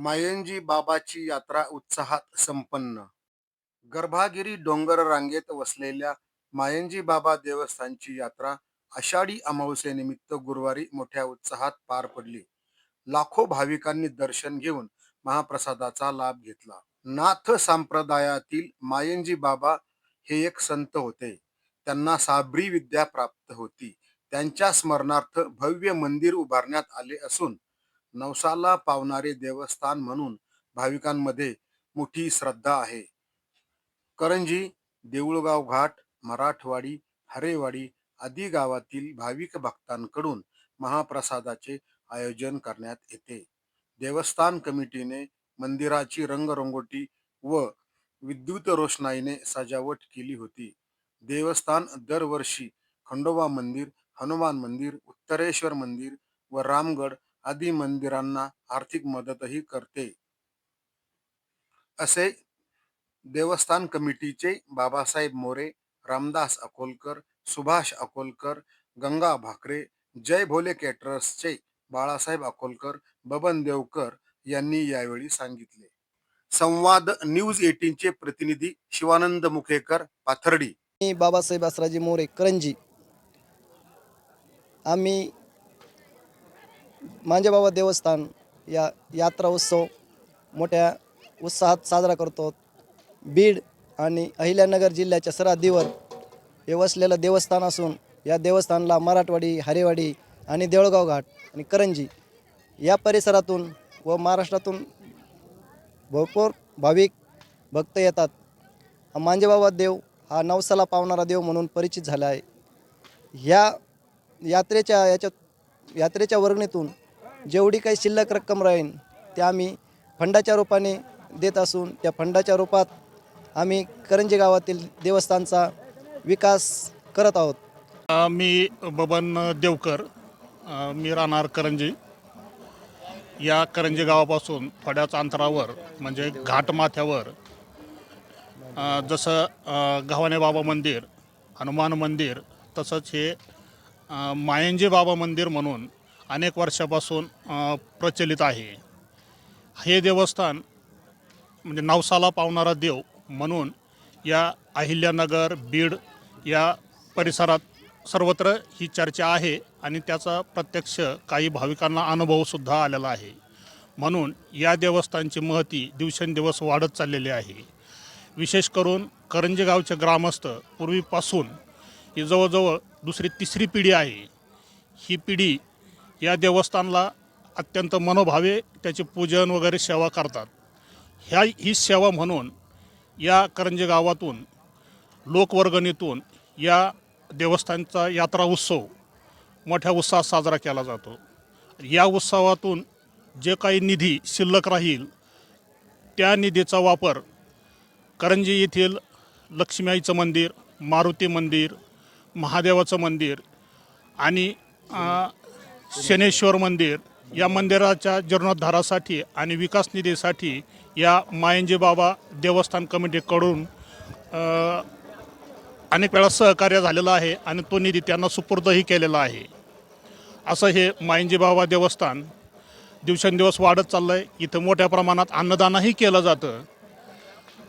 मायंजी बाबाची यात्रा उत्साहात संपन्न. गर्भागिरी डोंगर रांगेत वसलेल्या मायंजी बाबा देवस्थानची यात्रा आषाढी अमावस्येनिमित्त गुरुवारी मोठ्या उत्साहात पार पडली. लाखो भाविकांनी दर्शन घेऊन महाप्रसादाचा लाभ घेतला. नाथ संप्रदायातील मायंजी बाबा हे एक संत होते. त्यांना साबरी विद्या प्राप्त होती. त्यांच्या स्मरणार्थ भव्य मंदिर उभारण्यात आले असून नवसाला पावणारे देवस्थान म्हणून भाविकांमध्ये मोठी श्रद्धा आहे. करंजी देऊळगाव घाट मराठवाडी हरेवाडी आदी गावातील भाविक भक्तांकडून महाप्रसादाचे आयोजन करण्यात येते. देवस्थान कमिटीने मंदिराची रंगरंगोटी व विद्युत रोषणाईने सजावट केली होती. देवस्थान दरवर्षी खंडोबा मंदिर हनुमान मंदिर उत्तरेश्वर मंदिर व रामगड आदी मंदिरांना आर्थिक मदतही करते. असे देवस्थान कमिटीचे बाबासाहेब मोरे रामदास अकोलकर सुभाष अकोलकर गंगा भाकरे जय भोले कॅटरर्सचे बाळासाहेब अकोलकर बबन देवकर यांनी यावेळी सांगितले. संवाद न्यूज एटीनचे प्रतिनिधी शिवानंद मुखेकर पाथर्डी. मी बाबासाहेब असराजी मोरे करंजी. आम्ही मांजेबाबा देवस्थान या यात्रा उत्सव मोठ्या उत्साहात साजरा करतो. बीड आणि अहिल्यानगर जिल्ह्याच्या सरहद्दीवर हे वसलेलं देवस्थान असून या देवस्थानला मराठवाडी हरेवाडी आणि देवळगाव घाट आणि करंजी या परिसरातून व महाराष्ट्रातून भरपूर भाविक भक्त येतात. हा मांजेबाबा देव हा नवसाला पावणारा देव म्हणून परिचित झाला आहे. ह्या यात्रेच्या याच्यात यात्रेच्या वर्गणीतून जेवढी काही शिल्लक रक्कम राहील ते आम्ही फंडाच्या रूपाने देत असून त्या फंडाच्या रूपात आम्ही करंजी गावातील देवस्थानचा विकास करत आहोत. मी बबन देवकर मी राहणार करंजी. या करंजी गावापासून थोड्याच अंतरावर म्हणजे घाटमाथ्यावर जसं गव्हाणे बाबा मंदिर हनुमान मंदिर तसंच हे मायंजी बाबा मंदिर म्हणून अनेक वर्षापासून प्रचलित आहे. हे देवस्थान म्हणजे नवसाला पावणारा देव म्हणून या अहिल्यानगर बीड या परिसरात सर्वत्र ही चर्चा आहे आणि त्याचा प्रत्यक्ष काही भाविकांना अनुभवसुद्धा आलेला आहे. म्हणून या देवस्थानची महती दिवसेंदिवस वाढत चाललेली आहे. विशेष करून करंजी गावचे ग्रामस्थ पूर्वीपासून ही जवळजवळ दुसरी तिसरी पिढी आहे. ही पिढी या देवस्थानला अत्यंत मनोभावे त्याचे पूजन वगैरे सेवा करतात. ह्या ही सेवा म्हणून या करंजी गावातून लोकवर्गणीतून या देवस्थानचा यात्रा उत्सव मोठ्या उत्साहात साजरा केला जातो. या उत्सवातून जे काही निधी शिल्लक राहील त्या निधीचा वापर करंजी येथील लक्ष्मीआईचं मंदिर मारुती मंदिर महादेवाचं मंदिर आणि शनेश्वर मंदिर या मंदिराच्या जीर्णोद्धारासाठी आणि विकास निधीसाठी या मायंजी बाबा देवस्थान कमिटीकडून अनेक वेळा सहकार्य झालेलं आहे आणि तो निधी त्यांना सुपूर्दही केलेला आहे. असं हे मायंजी बाबा देवस्थान दिवसेंदिवस वाढत चाललं आहे इथं मोठ्या प्रमाणात अन्नदानही केलं जातं.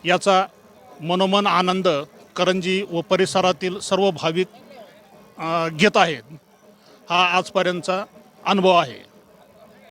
याचा मनोमन आनंद करंजी व परिसरातील सर्व भाविक घेत आहेत. हा आजपर्यंतचा अनुभव आहे.